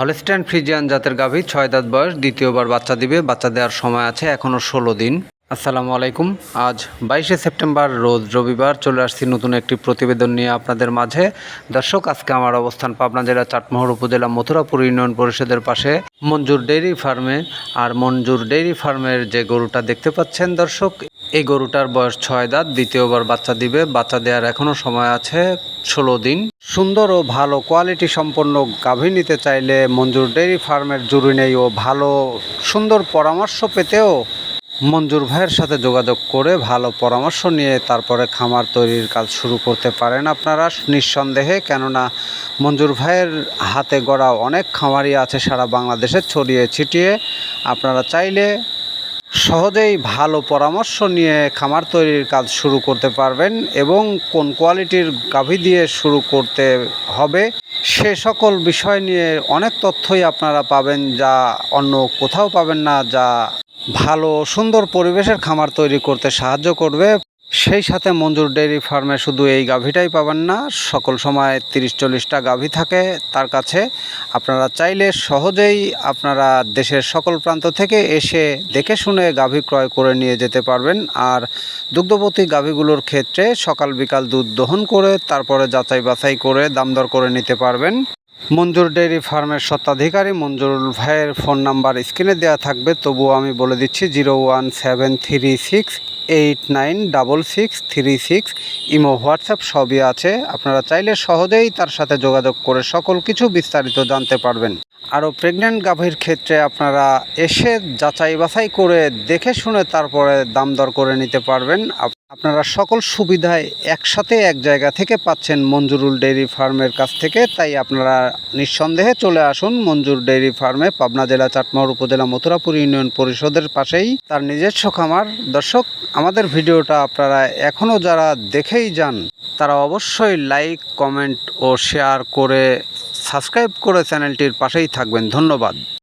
Holstein Friesian জাতের গাভী, ছয় দাঁত বয়স, দ্বিতীয়বার বাচ্চা দিবে। বাচ্চা দেওয়ার সময় আছে এখনও ষোলো দিন। আসসালামু আলাইকুম। আজ বাইশে সেপ্টেম্বর, রোজ রবিবার চলে আসছি নতুন একটি প্রতিবেদন নিয়ে আপনাদের মাঝে। দর্শক, আজকে আমার অবস্থান পাবনা জেলা চাটমোহর উপজেলা মথুরাপুর ইউনিয়ন পরিষদের পাশে মঞ্জুর ডেইরি ফার্মে। আর মঞ্জুর ডেইরি ফার্মের যে গরুটা দেখতে পাচ্ছেন দর্শক এই গরুটার বয়স ছয় দাঁত, দ্বিতীয়বার বাচ্চা দিবে। বাচ্চা দেওয়ার এখনও সময় আছে ষোলো দিন। সুন্দর ও ভালো কোয়ালিটি সম্পন্ন গাভী নিতে চাইলে মঞ্জুর ডেইরি ফার্মের নেই ও ভালো সুন্দর পরামর্শ পেতেও মঞ্জুর ভাইয়ের সাথে যোগাযোগ করে ভালো পরামর্শ নিয়ে তারপরে খামার তৈরির কাজ শুরু করতে পারেন আপনারা নিঃসন্দেহে। কেননা মঞ্জুর ভাইয়ের হাতে গড়া অনেক খামারই আছে সারা বাংলাদেশে, ছড়িয়ে ছিটিয়ে। আপনারা চাইলে সহজেই ভালো পরামর্শ নিয়ে খামার তৈরির কাজ শুরু করতে পারবেন এবং কোন কোয়ালিটির গাভী দিয়ে শুরু করতে হবে সে সকল বিষয় নিয়ে অনেক তথ্যই আপনারা পাবেন যা অন্য কোথাও পাবেন না, যা ভালো সুন্দর পরিবেশের খামার তৈরি করতে সাহায্য করবে। সেই সাথে মঞ্জুর ডেইরি ফার্মে শুধু এই গাভীটাই পাবেন না, সকল সময় তিরিশ চল্লিশটা গাভী থাকে তার কাছে। আপনারা চাইলে সহজেই আপনারা দেশের সকল প্রান্ত থেকে এসে দেখে শুনে গাভী ক্রয় করে নিয়ে যেতে পারবেন। আর দুগ্ধবতী গাভীগুলোর ক্ষেত্রে সকাল বিকাল দুধ দহন করে তারপরে যাচাই বাছাই করে দাম দর করে নিতে পারবেন। মঞ্জুর ডেইরি ফার্মের স্বত্বাধিকারী মঞ্জুর ভাইয়ের ফোন নাম্বার স্ক্রিনে দেওয়া থাকবে তবুও আমি বলে দিচ্ছি zero one seven three six eight nine double six three six imo, WhatsApp সবই আছে। আপনারা চাইলে সহজেই তার সাথে যোগাযোগ করে সকল কিছু বিস্তারিত জানতে পারবেন। আরও প্রেগনেন্ট গাভীর ক্ষেত্রে আপনারা এসে যাচাই বাছাই করে দেখে শুনে তারপরে দাম দর করে নিতে পারবেন। আপনারা সকল সুবিধায় একসাথে এক জায়গা থেকে পাচ্ছেন মঞ্জুরুল ডেইরি ফার্মের কাছ থেকে। তাই আপনারা নিঃসন্দেহে চলে আসুন মঞ্জুর ডেইরি ফার্মে, পাবনা জেলা চাটমোহর উপজেলা মথুরাপুর ইউনিয়ন পরিষদের পাশেই। তার নিজস্ব খামার। দর্শক, আমাদের ভিডিওটা আপনারা এখনও যারা দেখেই যান, তারা অবশ্যই লাইক, কমেন্ট ও শেয়ার করে সাবস্ক্রাইব করে চ্যানেলটির পাশেই থাকবেন। ধন্যবাদ।